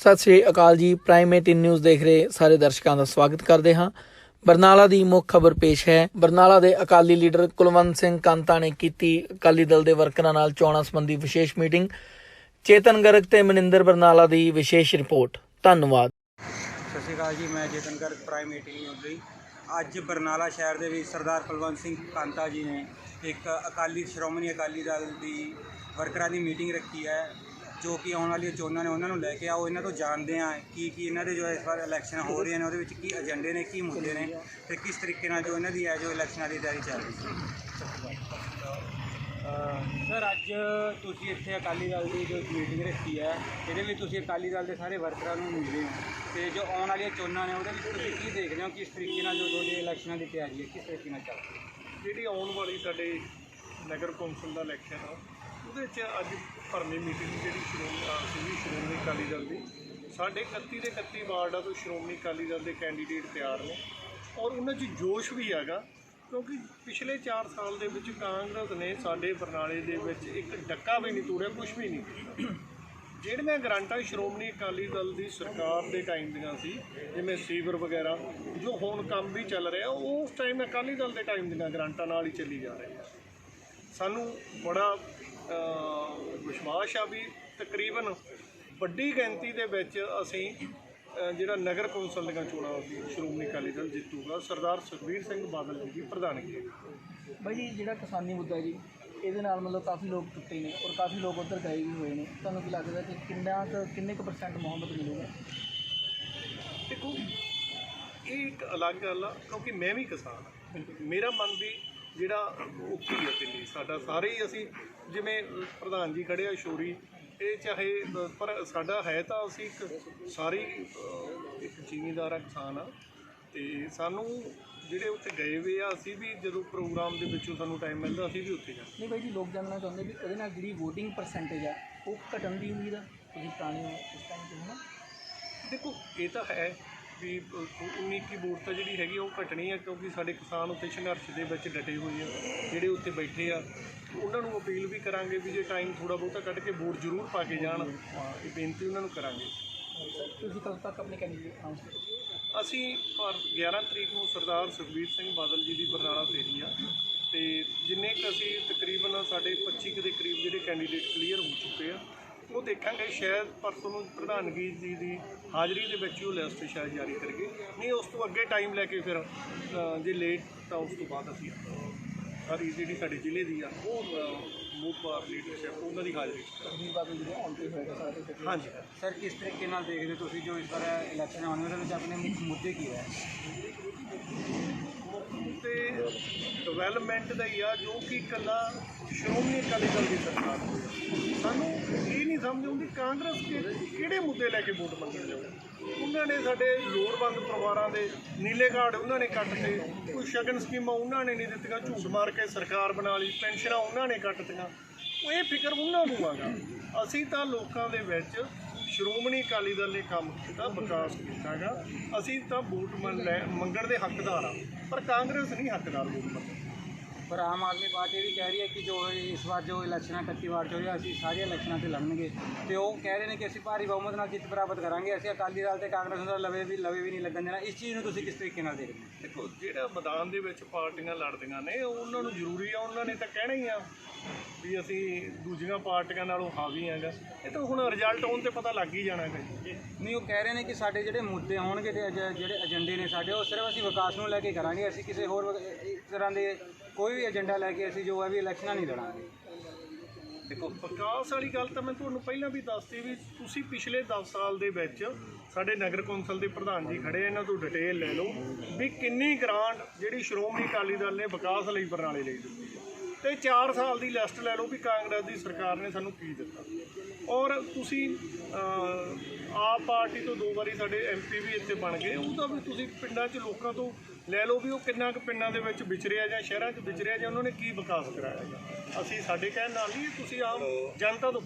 ਸਤਿ ਸ੍ਰੀ ਅਕਾਲ ਜੀ। Prime 18 news ਦੇਖ ਰਹੇ ਸਾਰੇ ਦਰਸ਼ਕਾਂ ਦਾ ਸਵਾਗਤ ਕਰਦੇ ਹਾਂ। ਬਰਨਾਲਾ ਦੀ ਮੁੱਖ ਖਬਰ ਪੇਸ਼ ਹੈ। ਬਰਨਾਲਾ ਦੇ ਅਕਾਲੀ ਲੀਡਰ ਕੁਲਵੰਤ ਸਿੰਘ ਕਾਂਤਾ ਨੇ ਕੀਤੀ ਅਕਾਲੀ ਦਲ ਦੇ ਵਰਕਰਾਂ ਨਾਲ ਚੋਣਾਂ ਸੰਬੰਧੀ ਵਿਸ਼ੇਸ਼ ਮੀਟਿੰਗ। ਚੇਤਨ ਗਰਗ ਤੇ ਮਨਿੰਦਰ ਬਰਨਾਲਾ ਦੀ ਵਿਸ਼ੇਸ਼ ਰਿਪੋਰਟ। ਧੰਨਵਾਦ। ਸਤਿ ਸ਼੍ਰੀ ਅਕਾਲ ਜੀ, ਮੈਂ Chetan Garg prime meeting news ਲਈ। ਅੱਜ ਬਰਨਾਲਾ ਸ਼ਹਿਰ ਦੇ ਵਿੱਚ ਸਰਦਾਰ ਕੁਲਵੰਤ ਸਿੰਘ ਕਾਂਤਾ ਜੀ ਨੇ ਇੱਕ ਅਕਾਲੀ, ਸ਼੍ਰੋਮਣੀ ਅਕਾਲੀ ਦਲ ਦੀ ਵਰਕਰਾਂ ਦੀ ਮੀਟਿੰਗ ਰੱਖੀ ਹੈ। ਜੋ ਕਿ ਆਉਣ ਵਾਲੀਆਂ ਚੋਣਾਂ ਨੇ ਉਹਨਾਂ ਨੂੰ ਲੈ ਕੇ ਆਓ ਇਹਨਾਂ ਤੋਂ ਜਾਣਦੇ ਹਾਂ ਕੀ ਕੀ ਇਹਨਾਂ ਦੇ ਜੋ ਇਸ ਵਾਰ ਇਲੈਕਸ਼ਨ ਹੋ ਰਹੀਆਂ ਨੇ ਉਹਦੇ ਵਿੱਚ ਕੀ ਏਜੰਡੇ ਨੇ ਕੀ ਮੁੱਦੇ ਨੇ ਤੇ ਕਿਸ ਤਰੀਕੇ ਨਾਲ ਜੋ ਇਹਨਾਂ ਦੀ ਹੈ ਜੋ ਇਲੈਕਸ਼ਨਾਂ ਦੀ ਤਿਆਰੀ ਚੱਲ ਰਹੀ ਹੈ। ਸਰ ਅੱਜ ਤੁਸੀਂ ਇੱਥੇ ਅਕਾਲੀ ਦਲ ਦੀ ਜੋ ਮੀਟਿੰਗ ਰੱਖੀ ਹੈ ਇਹਦੇ ਵਿੱਚ ਤੁਸੀਂ ਅਕਾਲੀ ਦਲ ਦੇ ਸਾਰੇ ਵਰਕਰਾਂ ਨੂੰ ਮਿਲਦੇ ਹੋ। ਤੇ ਜੋ ਆਉਣ ਵਾਲੀਆਂ ਚੋਣਾਂ ਨੇ ਉਹਦੇ ਵਿੱਚ ਤੁਸੀਂ ਕੀ ਦੇਖ ਰਹੇ ਹੋ? ਕਿਸ ਤਰੀਕੇ ਨਾਲ ਜੋ ਤੁਹਾਡੀ ਇਲੈਕਸ਼ਨਾਂ ਦੀ ਤਿਆਰੀ ਹੈ? ਕਿਸ ਤਰੀਕੇ ਨਾਲ ਚੱਲ ਰਹੀ ਹੈ? ਜਿਹੜੀ ਆਉਣ ਵਾਲੀ ਸਾਡੇ ਨਗਰ ਕੌਂਸਲ ਦਾ ਇਲੈਕਸ਼ਨ ਆ ਉਹਦੇ 'ਚ ਅੱਜ ਭਰਮੀ ਮੀਟਿੰਗ ਜਿਹੜੀ ਸ਼੍ਰੋਮਣੀ ਸੀਗੀ ਸ਼੍ਰੋਮਣੀ ਅਕਾਲੀ ਦਲ ਦੀ। ਸਾਡੇ 31 ਦੇ 31 ਵਾਰਡਾਂ ਤੋਂ ਸ਼੍ਰੋਮਣੀ ਅਕਾਲੀ ਦਲ ਦੇ ਕੈਂਡੀਡੇਟ ਤਿਆਰ ਨੇ। ਔਰ ਉਹਨਾਂ 'ਚ ਜੋਸ਼ ਵੀ ਹੈਗਾ, ਕਿਉਂਕਿ ਪਿਛਲੇ 4 ਸਾਲ ਦੇ ਵਿੱਚ ਕਾਂਗਰਸ ਨੇ ਸਾਡੇ ਬਰਨਾਲੇ ਦੇ ਵਿੱਚ ਇੱਕ ਡੱਕਾ ਵੀ ਨਹੀਂ ਤੋੜਿਆ ਕੁਝ ਵੀ ਨਹੀਂ। ਜਿਹੜੀਆਂ ਗ੍ਰਾਂਟਾਂ ਸ਼੍ਰੋਮਣੀ ਅਕਾਲੀ ਦਲ ਦੀ ਸਰਕਾਰ ਦੇ ਟਾਈਮ ਦੀਆਂ ਸੀ, ਜਿਵੇਂ ਸੀਵਰ ਵਗੈਰਾ, ਜੋ ਹੁਣ ਕੰਮ ਵੀ ਚੱਲ ਰਿਹਾ, ਉਹ ਉਸ ਟਾਈਮ ਅਕਾਲੀ ਦਲ ਦੇ ਟਾਈਮ ਦੀਆਂ ਗ੍ਰਾਂਟਾਂ ਨਾਲ ਹੀ ਚੱਲੀ ਜਾ ਰਹੀ ਹੈ। ਸਾਨੂੰ ਬੜਾ ਵਿਸ਼ਵਾਸ ਆ ਵੀ ਤਕਰੀਬਨ ਵੱਡੀ ਗਿਣਤੀ ਦੇ ਵਿੱਚ ਅਸੀਂ ਜਿਹੜਾ ਨਗਰ ਕੌਂਸਲ ਦੀਆਂ ਚੋਣਾਂ ਸ਼੍ਰੋਮਣੀ ਅਕਾਲੀ ਦਲ ਜਿੱਤੂਗਾ ਸਰਦਾਰ ਸੁਖਬੀਰ ਸਿੰਘ ਬਾਦਲ ਜੀ ਦੀ ਪ੍ਰਧਾਨਗੀ। ਬਾਈ ਜੀ ਜਿਹੜਾ ਕਿਸਾਨੀ ਮੁੱਦਾ ਹੈ ਜੀ ਇਹਦੇ ਨਾਲ ਮਤਲਬ ਕਾਫੀ ਲੋਕ ਟੁੱਟੇ ਨੇ ਔਰ ਕਾਫੀ ਲੋਕ ਉੱਧਰ ਗਏ ਵੀ ਹੋਏ ਨੇ। ਤੁਹਾਨੂੰ ਕੀ ਲੱਗਦਾ ਕਿ ਕਿੰਨਾ ਕੁ ਕਿੰਨੇ ਕੁ ਪਰਸੈਂਟ ਮੁਹੱਬਤ ਮਿਲੂਗਾ? ਦੇਖੋ ਇਹ ਇੱਕ ਅਲੱਗ ਗੱਲ ਆ ਕਿਉਂਕਿ ਮੈਂ ਵੀ ਕਿਸਾਨ ਆ ਮੇਰਾ ਮਨ ਵੀ ਜਿਹੜਾ ਉੱਚੀ ਹੈ ਦਿੱਲੀ ਸਾਡਾ ਸਾਰੇ ਹੀ ਅਸੀਂ ਜਿਵੇਂ ਪ੍ਰਧਾਨ ਜੀ ਖੜੇ ਆ ਸ਼ੋਰੀ ਇਹ ਚਾਹੇ ਪਰ ਸਾਡਾ ਹੈ ਤਾਂ ਅਸੀਂ ਇੱਕ ਸਾਰੀ ਇੱਕ ਜ਼ਿਮੀਂਦਾਰ ਆ ਕਿਸਾਨ ਆ। ਤੇ ਸਾਨੂੰ ਜਿਹੜੇ ਉੱਥੇ ਗਏ ਵੇ ਆ ਅਸੀਂ ਵੀ ਜਦੋਂ ਪ੍ਰੋਗਰਾਮ ਦੇ ਵਿੱਚੋਂ ਸਾਨੂੰ ਟਾਈਮ ਮਿਲਦਾ ਅਸੀਂ ਵੀ ਉੱਥੇ ਜਾਂਦੇ ਨਹੀਂ ਬਾਈ ਜੀ ਲੋਕ ਜਾਣਨਾ ਚਾਹੁੰਦੇ ਵੀ ਉਹਦੇ ਨਾਲ ਜਿਹੜੀ VOTING ਪਰਸੈਂਟੇਜ ਆ ਉਹ ਘਟਣ ਦੀ ਉਮੀਦ ਆ? ਤੁਸੀਂ ਪੁਰਾਣੇ ਹੋ ਇਸ ਟਾਈਮ ਤੇ ਹੋ ਨਾ? ਦੇਖੋ ਇਹ ਤਾਂ ਹੈ ਵੀ 19 ਕੀ ਵੋਟ ਤਾਂ ਜਿਹੜੀ ਹੈਗੀ ਉਹ ਘਟਣੀ ਹੈ ਕਿਉਂਕਿ ਸਾਡੇ ਕਿਸਾਨ ਉੱਤੇ ਸੰਘਰਸ਼ ਦੇ ਵਿੱਚ ਡਟੇ ਹੋਏ ਆ ਜਿਹੜੇ ਉੱਥੇ ਬੈਠੇ ਆ। ਉਹਨਾਂ ਨੂੰ ਅਪੀਲ ਵੀ ਕਰਾਂਗੇ ਵੀ ਜੇ ਟਾਈਮ ਥੋੜਾ ਬਹੁਤਾ ਕੱਢ ਕੇ ਵੋਟ ਜ਼ਰੂਰ ਪਾ ਕੇ ਜਾਣ। ਇਹ ਬੇਨਤੀ ਉਹਨਾਂ ਨੂੰ ਕਰਾਂਗੇ। ਤੁਸੀਂ ਕਦੋਂ ਤੱਕ ਆਪਣੇ ਕੈਂਡੀਡੇਟ ਅਨਾਉਂਸ ਕਰੋਗੇ? ਅਸੀਂ ਪਰ 11 ਤਰੀਕ ਨੂੰ ਸਰਦਾਰ ਸੁਖਬੀਰ ਸਿੰਘ ਬਾਦਲ ਜੀ ਦੀ ਬਰਨਾਲਾ ਫੇਰੀ ਆ ਤੇ ਜਿੰਨੇ ਕੁ ਅਸੀਂ ਤਕਰੀਬਨ ਸਾਡੇ 25 ਕੁ ਦੇ ਕਰੀਬ ਜਿਹੜੇ ਕੈਂਡੀਡੇਟ ਕਲੀਅਰ ਹੋ ਚੁੱਕੇ ਆ ਉਹ ਦੇਖਾਂਗੇ ਸ਼ਾਇਦ ਪਰਸੋਂ ਨੂੰ ਪ੍ਰਧਾਨਗੀ ਜੀ ਦੀ ਹਾਜ਼ਰੀ ਦੇ ਵਿੱਚ ਉਹ ਲਿਸਟ ਸ਼ਾਇਦ ਜਾਰੀ ਕਰਗੇ। ਨਹੀਂ ਉਸ ਤੋਂ ਅੱਗੇ ਟਾਈਮ ਲੈ ਕੇ ਫਿਰ ਅ, ਜੇ ਲੇਟ ਤਾਂ ਉਸ ਤੋਂ ਬਾਅਦ ਅਸੀਂ ਸਾਰੀ ਜਿਹੜੀ ਸਾਡੇ ਜ਼ਿਲ੍ਹੇ ਦੀ ਆ ਉਹ ਮੂਵ ਲੀਡਰਸ਼ਿਪ ਉਹਨਾਂ ਦੀ ਹਾਜ਼ਰੀ 'ਚ ਕਰਾਂਗੇ। ਵੀ ਬਾਬੂ ਜੀ ਆਉਣ ਤੇ ਹੋਏਗਾ ਸਾਰੇ ਤੇ ਹਾਂਜੀ। ਸਰ ਕਿਸ ਤਰੀਕੇ ਨਾਲ ਦੇਖਦੇ ਹੋ ਤੁਸੀਂ ਜੋ ਇਸ ਵਾਰ ਇਲੈਕਸ਼ਨ ਆਉਣ ਵਾਲੇ ਵਿੱਚ ਆਪਣੇ ਮੁੱਖ ਮੁੱਦੇ ਕੀ ਹੈ? ਤੇ ਡਿਵੈਲਪਮੈਂਟ ਦਾ ਹੀ ਆ ਜੋ ਕਿ ਇਕੱਲਾ ਸ਼੍ਰੋਮਣੀ ਅਕਾਲੀ ਦਲ ਦੀ ਸਰਕਾਰ ਹੋਈ ਸਾਨੂੰ ਇਹ ਨਹੀਂ ਸਮਝ ਆਉਂਦੀ ਕਾਂਗਰਸ ਕਿ- ਕਿਹੜੇ ਮੁੱਦੇ ਲੈ ਕੇ ਵੋਟ ਮੰਗਣ ਜਾਊ ਉਹਨਾਂ ਨੇ ਸਾਡੇ ਲੋੜਵੰਦ ਪਰਿਵਾਰਾਂ ਦੇ ਨੀਲੇ ਕਾਰਡ ਉਹਨਾਂ ਨੇ ਕੱਟ ਤੇ, ਕੋਈ ਸ਼ਗਨ ਸਕੀਮਾਂ ਉਹਨਾਂ ਨੇ ਨਹੀਂ ਦਿੱਤੀਆਂ, ਝੂਠ ਮਾਰ ਕੇ ਸਰਕਾਰ ਬਣਾ ਲਈ, ਪੈਨਸ਼ਨਾਂ ਉਹਨਾਂ ਨੇ ਕੱਟਤੀਆਂ ਉਹ ਇਹ ਫਿਕਰ ਉਹਨਾਂ ਨੂੰ ਆਗਾ ਅਸੀਂ ਤਾਂ ਲੋਕਾਂ ਦੇ ਵਿੱਚ ਸ਼੍ਰੋਮਣੀ ਅਕਾਲੀ ਦਲ ਨੇ ਕੰਮ ਕੀਤਾ, ਵਿਕਾਸ ਕੀਤਾਗਾ ਅਸੀਂ ਤਾਂ ਵੋਟ ਮੰਨ ਲੈ, ਮੰਗਣ ਦੇ ਹੱਕਦਾਰ ਆ, ਪਰ ਕਾਂਗਰਸ ਨਹੀਂ ਹੱਕਦਾਰ ਵੋਟ ਮੰਗਣ ਪਰ ਆਮ ਆਦਮੀ ਪਾਰਟੀ ਵੀ ਕਹਿ ਰਹੀ ਹੈ ਕਿ ਜੋ ਇਸ ਵਾਰ ਜੋ ਇਲੈਕਸ਼ਨਾਂ 31 ਵਾਰ ਚ ਹੋਈਆਂ ਅਸੀਂ ਸਾਰੀਆਂ ਇਲੈਕਸ਼ਨਾਂ ਤੇ ਲੜਨਗੇ। ਤੇ ਉਹ ਕਹਿ ਰਹੇ ਨੇ ਕਿ ਅਸੀਂ ਭਾਰੀ ਬਹੁਮਤ ਨਾਲ ਜਿੱਤ ਪ੍ਰਾਪਤ ਕਰਾਂਗੇ। ਅਸੀਂ ਅਕਾਲੀ ਦਲ ਤੇ ਕਾਂਗਰਸ ਨੂੰ ਤਾਂ ਲਵੇ ਵੀ ਲਵੇ ਵੀ ਨਹੀਂ ਲੱਗਣ ਦੇਣਾ। ਇਸ ਚੀਜ਼ ਨੂੰ ਤੁਸੀਂ ਕਿਸ ਤਰੀਕੇ ਨਾਲ ਦੇਖਦੇ ਹੋ? ਦੇਖੋ ਜਿਹੜਾ ਮੈਦਾਨ ਦੇ ਵਿੱਚ ਪਾਰਟੀਆਂ ਲੜਦੀਆਂ ਨੇ ਉਹ ਉਹਨਾਂ ਨੂੰ ਜ਼ਰੂਰੀ ਆ ਉਹਨਾਂ ਨੇ ਤਾਂ ਕਹਿਣਾ ਹੀ ਆ ਵੀ ਅਸੀਂ ਦੂਜੀਆਂ ਪਾਰਟੀਆਂ ਨਾਲੋਂ ਹਾਵੀ ਆਂਗਾ ਇਹ ਤਾਂ ਹੁਣ ਰਿਜ਼ਲਟ ਆਉਣ ਤੇ ਪਤਾ ਲੱਗ ਹੀ ਜਾਣਾ ਹੈ। ਜੀ ਨਹੀਂ ਉਹ ਕਹਿ ਰਹੇ ਨੇ ਕਿ ਸਾਡੇ ਜਿਹੜੇ ਮੁੱਦੇ ਹੋਣਗੇ ਤੇ ਜਿਹੜੇ ਏਜੰਡੇ ਨੇ ਸਾਡੇ ਉਹ ਸਿਰਫ ਅਸੀਂ ਵਿਕਾਸ ਨੂੰ ਲੈ ਕੇ ਕਰਾਂਗੇ। ਅਸੀਂ ਕਿਸੇ ਹੋਰ ਤਰ੍ਹਾਂ ਦੇ ਕੋਈ ਵੀ ਏਜੰਡਾ ਲੈ ਕੇ ਅਸੀਂ ਜੋ ਹੈ ਵੀ ਇਲੈਕਸ਼ਨਾਂ ਨਹੀਂ ਲੜਾਂਗੇ। ਦੇਖੋ, ਵਿਕਾਸ ਵਾਲੀ ਗੱਲ ਤਾਂ ਮੈਂ ਤੁਹਾਨੂੰ ਪਹਿਲਾਂ ਵੀ ਦੱਸਤੀ ਵੀ ਤੁਸੀਂ ਪਿਛਲੇ 10 ਸਾਲ ਦੇ ਵਿੱਚ ਸਾਡੇ ਨਗਰ ਕੌਂਸਲ ਦੇ ਪ੍ਰਧਾਨ ਜੀ ਖੜੇ ਇਹਨਾਂ ਤੋਂ ਡਿਟੇਲ ਲੈ ਲਓ ਵੀ ਕਿੰਨੀ ਗ੍ਰਾਂਟ ਜਿਹੜੀ ਸ਼੍ਰੋਮਣੀ ਅਕਾਲੀ ਦਲ ਨੇ ਵਿਕਾਸ ਲਈ ਬਰਨਾਲੇ ਲਈ ਦਿੱਤੀ ਹੈ। ਤੇ 4 ਸਾਲ ਦੀ ਲਿਸਟ ਲੈ ਲਓ ਵੀ ਕਾਂਗਰਸ ਦੀ ਸਰਕਾਰ ਨੇ ਸਾਨੂੰ ਕੀ ਦਿੱਤਾ। ਔਰ ਤੁਸੀਂ ਆਪ ਪਾਰਟੀ ਤੋਂ ਦੋ ਵਾਰੀ ਸਾਡੇ ਐਮਪੀ ਵੀ ਇੱਥੇ ਬਣ ਗਏ। ਉਹਦਾ ਵੀ ਤੁਸੀਂ ਪਿੰਡਾਂ 'ਚ ਲੋਕਾਂ ਤੋਂ ਲੈ ਲਓ ਵੀ ਉਹ ਕਿੰਨਾ ਕੁ ਪਿੰਡਾਂ ਦੇ ਵਿੱਚ ਵਿਚਰਿਆ ਜਾਂ ਸ਼ਹਿਰਾਂ 'ਚ ਵਿਚਰਿਆ ਜਾਂ ਉਹਨਾਂ ਨੇ ਕੀ ਵਿਕਾਸ ਕਰਾਇਆ ਜਾਂ। ਅਸੀਂ ਸਾਡੇ ਕਹਿਣ ਨਾਲ ਨਹੀਂ ਤੁਸੀਂ ਆਮ ਜਨਤਾ ਤੋਂ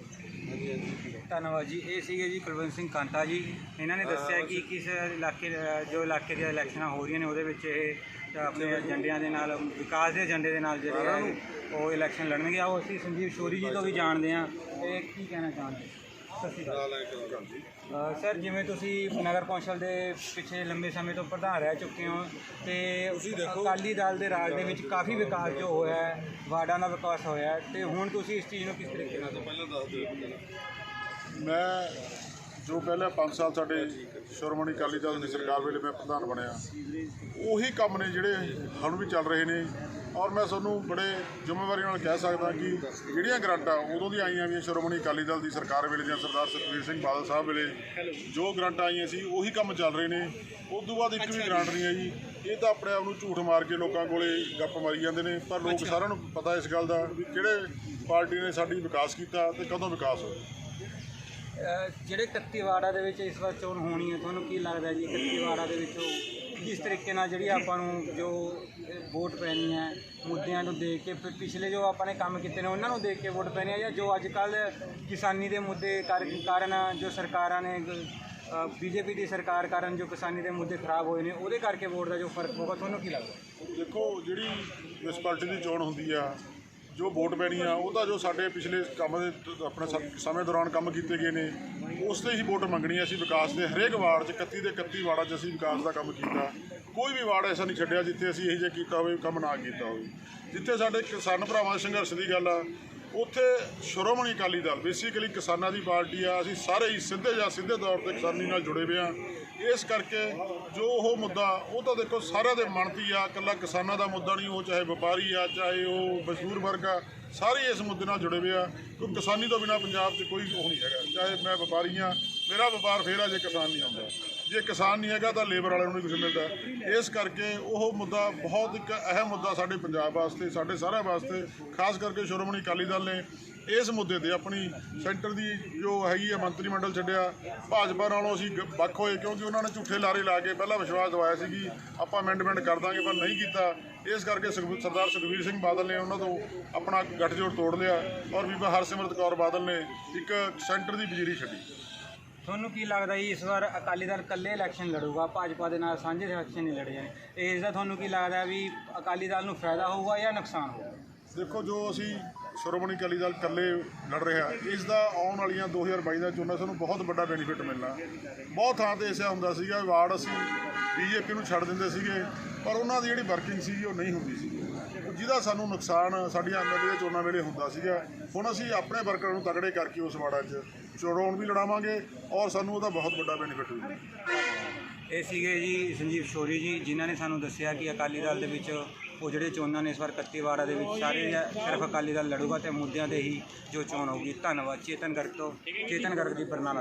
ਧੰਨਵਾਦ ਜੀ। ਇਹ ਸੀਗੇ ਜੀ ਕੁਲਵੰਤ ਸਿੰਘ ਕਾਂਤਾ ਜੀ। ਇਹਨਾਂ ਨੇ ਦੱਸਿਆ ਕਿ ਕਿਸ ਇਲਾਕੇ ਜੋ ਇਲਾਕੇ ਦੀਆਂ ਇਲੈਕਸ਼ਨਾਂ ਹੋ ਰਹੀਆਂ ਨੇ ਉਹਦੇ ਵਿੱਚ ਇਹ ਆਪਣੇ ਏਜੰਡਿਆਂ ਦੇ ਨਾਲ ਵਿਕਾਸ ਦੇ ਏਜੰਡੇ ਦੇ ਨਾਲ ਜਿਹੜੇ ਆ ਉਹ ਇਲੈਕਸ਼ਨ ਲੜਨਗੇ। ਆਓ ਅਸੀਂ ਸੰਜੀਵ ਸ਼ੋਰੀ ਜੀ ਤੋਂ ਵੀ ਜਾਣਦੇ ਹਾਂ। ਇਹ ਕੀ ਕਹਿਣਾ ਚਾਹੁੰਦੇ? ਸਤਿ ਸ਼੍ਰੀ ਅਕਾਲ ਅ, ਸਰ ਜਿਵੇਂ ਤੁਸੀਂ ਨਗਰ ਕੌਂਸਲ ਦੇ ਪਿੱਛੇ ਲੰਬੇ ਸਮੇਂ ਤੋਂ ਪ੍ਰਧਾਨ ਰਹਿ ਚੁੱਕੇ ਹੋ ਤੇ ਅਕਾਲੀ ਦਲ ਦੇ ਰਾਜ ਦੇ ਵਿੱਚ ਕਾਫੀ ਵਿਕਾਸ ਜੋ ਹੋਇਆ ਹੈ ਵਾਰਡਾਂ ਦਾ ਵਿਕਾਸ ਹੋਇਆ ਹੈ ਤੇ ਹੁਣ ਤੁਸੀਂ ਇਸ ਚੀਜ਼ ਨੂੰ ਕਿਸ ਤਰੀਕੇ ਨਾਲ ਮੈਂ ਜੋ ਪਹਿਲਾਂ 5 ਸਾਲ ਸਾਡੇ ਸ਼੍ਰੋਮਣੀ ਅਕਾਲੀ ਦਲ ਦੀ ਸਰਕਾਰ ਵੇਲੇ ਮੈਂ ਪ੍ਰਧਾਨ ਬਣਿਆ ਉਹੀ ਕੰਮ ਨੇ ਜਿਹੜੇ ਹੁਣ ਵੀ ਚੱਲ ਰਹੇ ਨੇ। ਔਰ ਮੈਂ ਤੁਹਾਨੂੰ ਬੜੇ ਜ਼ਿੰਮੇਵਾਰੀ ਨਾਲ ਕਹਿ ਸਕਦਾ ਕਿ ਜਿਹੜੀਆਂ ਗ੍ਰਾਂਟਾਂ ਉਦੋਂ ਦੀ ਆਈਆਂ ਵੀ ਸ਼੍ਰੋਮਣੀ ਅਕਾਲੀ ਦਲ ਦੀ ਸਰਕਾਰ ਵੇਲੇ ਜਾਂ ਸਰਦਾਰ ਸੁਖਬੀਰ ਸਿੰਘ ਬਾਦਲ ਸਾਹਿਬ ਵੇਲੇ ਜੋ ਗ੍ਰਾਂਟਾਂ ਆਈਆਂ ਸੀ ਉਹੀ ਕੰਮ ਚੱਲ ਰਹੇ ਨੇ। ਉਸ ਤੋਂ ਬਾਅਦ ਇੱਕ ਵੀ ਗ੍ਰਾਂਟ ਨਹੀਂ ਆਈ। ਇਹ ਤਾਂ ਆਪਣੇ ਆਪ ਨੂੰ ਝੂਠ ਮਾਰ ਕੇ ਲੋਕਾਂ ਕੋਲੇ ਗੱਪ ਮਾਰੀ ਜਾਂਦੇ ਨੇ। ਪਰ ਲੋਕ ਸਾਰਿਆਂ ਨੂੰ ਪਤਾ ਇਸ ਗੱਲ ਦਾ ਵੀ ਕਿਹੜੇ ਪਾਰਟੀ ਨੇ ਸਾਡੀ ਵਿਕਾਸ ਕੀਤਾ ਤੇ ਕਦੋਂ ਵਿਕਾਸ ਹੋਇਆ। ਜਿਹੜੇ 31 ਵਾਰਡਾਂ ਦੇ ਵਿੱਚ ਇਸ ਵਾਰ ਚੋਣ ਹੋਣੀ ਹੈ ਤੁਹਾਨੂੰ ਕੀ ਲੱਗਦਾ ਜੀ? 31 ਵਾਰਡਾਂ ਦੇ ਵਿੱਚੋਂ ਕਿਸ ਤਰੀਕੇ ਨਾਲ ਜਿਹੜੀ ਆਪਾਂ ਨੂੰ ਜੋ ਵੋਟ ਪੈਣੀ ਹੈ, ਮੁੱਦਿਆਂ ਨੂੰ ਦੇਖ ਕੇ, ਫਿਰ ਪਿਛਲੇ ਜੋ ਆਪਾਂ ਨੇ ਕੰਮ ਕੀਤੇ ਨੇ, ਉਹਨਾਂ ਨੂੰ ਦੇਖ ਕੇ ਵੋਟ ਪੈਣੀ ਹੈ ਜਾਂ ਜੋ ਅੱਜ ਕੱਲ ਕਿਸਾਨੀ ਦੇ ਮੁੱਦੇ ਕਰ- ਕਾਰਨ ਜੋ ਸਰਕਾਰਾਂ ਨੇ ਬੀਜੇਪੀ ਦੀ ਸਰਕਾਰ ਕਾਰਨ ਜੋ ਕਿਸਾਨੀ ਦੇ ਮੁੱਦੇ ਖਰਾਬ ਹੋਏ ਨੇ, ਉਹਦੇ ਕਰਕੇ ਵੋਟ ਦਾ ਜੋ ਫ਼ਰਕ ਹੋਗਾ ਤੁਹਾਨੂੰ ਕੀ ਲੱਗਦਾ? ਦੇਖੋ, ਜਿਹੜੀ ਮਿਊਨਿਸਪੈਲਿਟੀ ਦੀ ਚੋਣ ਹੁੰਦੀ ਆ ਜੋ ਵੋਟ ਪੈਣੀ ਆ, ਉਹ ਤਾਂ ਜੋ ਸਾਡੇ ਪਿਛਲੇ ਕੰਮ ਦੇ ਆਪਣੇ ਸ- ਸਮੇਂ ਦੌਰਾਨ ਕੰਮ ਕੀਤੇ ਗਏ ਨੇ, ਉਸ ਤੇ ਹੀ ਵੋਟ ਮੰਗਣੀ ਅਸੀਂ ਵਿਕਾਸ ਦੇ ਹਰੇਕ ਵਾਰਡ 'ਚ 31 ਦੇ 31 ਵਾਰਡਾਂ 'ਚ ਅਸੀਂ ਵਿਕਾਸ ਦਾ ਕੰਮ ਕੀਤਾ। ਕੋਈ ਵੀ ਵਾਰਡ ਐਸਾ ਨਹੀਂ ਛੱਡਿਆ ਜਿੱਥੇ ਅਸੀਂ ਇਹ ਜਿਹਾ ਕੀਤਾ ਹੋਵੇ, ਕੰਮ ਨਾ ਕੀਤਾ ਹੋਵੇ। ਜਿੱਥੇ ਸਾਡੇ ਕਿਸਾਨ ਭਰਾਵਾਂ ਦੇ ਸੰਘਰਸ਼ ਦੀ ਗੱਲ ਆ ਉੱਥੇ ਸ਼੍ਰੋਮਣੀ ਅਕਾਲੀ ਦਲ ਬੇਸਿਕਲੀ ਕਿਸਾਨਾਂ ਦੀ ਪਾਰਟੀ ਆ, ਅਸੀਂ ਸਾਰੇ ਹੀ ਸਿੱਧੇ ਜਾਂ ਸਿੱਧੇ ਤੌਰ ਤੇ ਕਿਸਾਨੀ ਨਾਲ ਜੁੜੇ ਹੋਏ ਆ। ਇਸ ਕਰਕੇ ਜੋ ਉਹ ਮੁੱਦਾ, ਉਹ ਤਾਂ ਦੇਖੋ ਸਾਰਿਆਂ ਦੇ ਮਨ 'ਤੇ ਹੀ ਆ, ਇਕੱਲਾ ਕਿਸਾਨਾਂ ਦਾ ਮੁੱਦਾ ਨਹੀਂ, ਉਹ ਚਾਹੇ ਵਪਾਰੀ ਆ, ਚਾਹੇ ਉਹ ਮਜ਼ਦੂਰ ਵਰਗ ਆ, ਸਾਰੇ ਇਸ ਮੁੱਦੇ ਨਾਲ ਜੁੜੇ ਹੋਏ ਆ। ਕਿਉਂਕਿ ਕਿਸਾਨੀ ਤੋਂ ਬਿਨਾ ਪੰਜਾਬ 'ਚ ਕੋਈ ਉਹ ਨਹੀਂ ਹੈਗਾ। ਚਾਹੇ ਮੈਂ ਵਪਾਰੀ ਆ, ਮੇਰਾ ਵਪਾਰ ਫੇਰ ਆ ਜੇ ਕਿਸਾਨ ਨਹੀਂ ਆਉਂਦਾ। ਜੇ ਕਿਸਾਨ ਨਹੀਂ ਹੈਗਾ ਤਾਂ ਲੇਬਰ ਵਾਲਿਆਂ ਨੂੰ ਨਹੀਂ ਕੁਝ ਮਿਲਦਾ। ਇਸ ਕਰਕੇ ਉਹ ਮੁੱਦਾ ਬਹੁਤ ਇੱਕ ਅਹਿਮ ਮੁੱਦਾ ਸਾਡੇ ਪੰਜਾਬ ਵਾਸਤੇ, ਸਾਡੇ ਸਾਰਿਆਂ ਵਾਸਤੇ, ਖਾਸ ਕਰਕੇ ਸ਼੍ਰੋਮਣੀ ਅਕਾਲੀ ਦਲ ਨੇ ਇਸ ਮੁੱਦੇ ਤੇ ਆਪਣੀ ਸੈਂਟਰ ਦੀ ਜੋ ਹੈਗੀ ਹੈ ਮੰਤਰੀ ਮੰਡਲ ਛੱਡਿਆ। ਭਾਜਪਾ ਨਾਲੋਂ ਅਸੀਂ ਗ- ਵੱਖ ਹੋਏ ਕਿਉਂਕਿ ਉਹਨਾਂ ਨੇ ਝੂਠੇ ਲਾਰੇ ਲਾ ਕੇ ਪਹਿਲਾਂ ਵਿਸ਼ਵਾਸ ਦਿਵਾਇਆ ਸੀ ਕਿ ਆਪਾਂ ਅਮੈਂਡਮੈਂਟ ਕਰ ਦਾਂਗੇ, ਪਰ ਨਹੀਂ ਕੀਤਾ। ਇਸ ਕਰਕੇ ਸੁਖਬੀਰ- ਸਰਦਾਰ ਸੁਖਬੀਰ ਸਿੰਘ ਬਾਦਲ ਨੇ ਉਹਨਾਂ ਤੋਂ ਆਪਣਾ ਗੱਠਜੋੜ ਤੋੜ ਲਿਆ ਔਰ ਬੀਬਾ ਹਰਸਿਮਰਤ ਕੌਰ ਬਾਦਲ ਨੇ ਇੱਕ ਸੈਂਟਰ ਦੀ ਵਜ਼ੀਰੀ ਛੱਡੀ। ਤੁਹਾਨੂੰ ਕੀ ਲੱਗਦਾ ਜੀ ਇਸ ਵਾਰ ਅਕਾਲੀ ਦਲ ਇਕੱਲੇ ਇਲੈਕਸ਼ਨ ਲੜੂਗਾ, ਭਾਜਪਾ ਦੇ ਨਾਲ ਸਾਂਝੇ ਇਲੈਕਸ਼ਨ ਨਹੀਂ ਲੜੇ ਜਾਣੇ? ਇਸ ਦਾ ਤੁਹਾਨੂੰ ਕੀ ਲੱਗਦਾ ਵੀ ਅਕਾਲੀ ਦਲ ਨੂੰ ਫਾਇਦਾ ਹੋਊਗਾ ਜਾਂ ਨੁਕਸਾਨ ਹੋਊਗਾ? ਦੇਖੋ, ਜੋ ਅਸੀਂ ਸ਼੍ਰੋਮਣੀ ਅਕਾਲੀ ਦਲ ਇਕੱਲੇ ਲੜ ਰਿਹਾ ਇਸ ਦਾ ਆਉਣ ਵਾਲੀਆਂ 2022 ਦਾ ਚੋਣਾਂ ਸਾਨੂੰ ਬਹੁਤ ਵੱਡਾ ਬੈਨੀਫਿਟ ਮਿਲਣਾ। ਬਹੁਤ ਥਾਂ ਤੇ ਐਸਾ ਹੁੰਦਾ ਸੀਗਾ, ਵਾਰਡ ਅਸੀਂ ਬੀਜੇਪੀ ਨੂੰ ਛੱਡ ਦਿੰਦੇ ਸੀਗੇ, ਪਰ ਉਹਨਾਂ ਦੀ ਜਿਹੜੀ ਵਰਕਿੰਗ ਸੀ, ਉਹ ਨਹੀਂ ਹੁੰਦੀ ਸੀ। ਜਿਹਦਾ ਸਾਨੂੰ ਨੁਕਸਾਨ ਸਾਡੀਆਂ ਐਮਐਲਏ ਦੇ ਚੋਣਾਂ ਵੇਲੇ ਹੁੰਦਾ ਸੀਗਾ, ਹੁਣ ਅਸੀਂ ਆਪਣੇ ਵਰਕਰਾਂ ਨੂੰ ਤਗੜੇ ਕਰਕੇ ਉਸ ਵਾਰਡਾਂ 'ਚ ਚੋਣ ਵੀ ਲੜਾਵਾਂਗੇ ਔਰ ਸਾਨੂੰ ਉਹਦਾ ਬਹੁਤ ਵੱਡਾ ਬੈਨੀਫਿਟ ਹੋਊਗਾ ਇਹ ਸੀਗੇ ਜੀ ਸੰਜੀਵ ਸ਼ੋਰੀ ਜੀ, ਜਿਨ੍ਹਾਂ ਨੇ ਸਾਨੂੰ ਦੱਸਿਆ ਕਿ ਅਕਾਲੀ ਦਲ ਦੇ ਵਿੱਚ ਉਹ ਜਿਹੜੇ ਚੋਣਾਂ ਨੇ ਇਸ ਵਾਰ 31 ਵਾਰਾਂ ਦੇ ਵਿੱਚ, ਸਾਰੇ ਸਿਰਫ ਅਕਾਲੀ ਦਲ ਲੜੂਗਾ ਤੇ ਮੁੱਦਿਆਂ ਤੇ ਹੀ ਜੋ ਚੋਣ ਹੋਊਗੀ। ਧੰਨਵਾਦ, ਚੇਤਨ ਗਰਗ ਤੋਂ, ਚੇਤਨ ਗਰਗ ਦੀ ਬਰਨਾਲਾ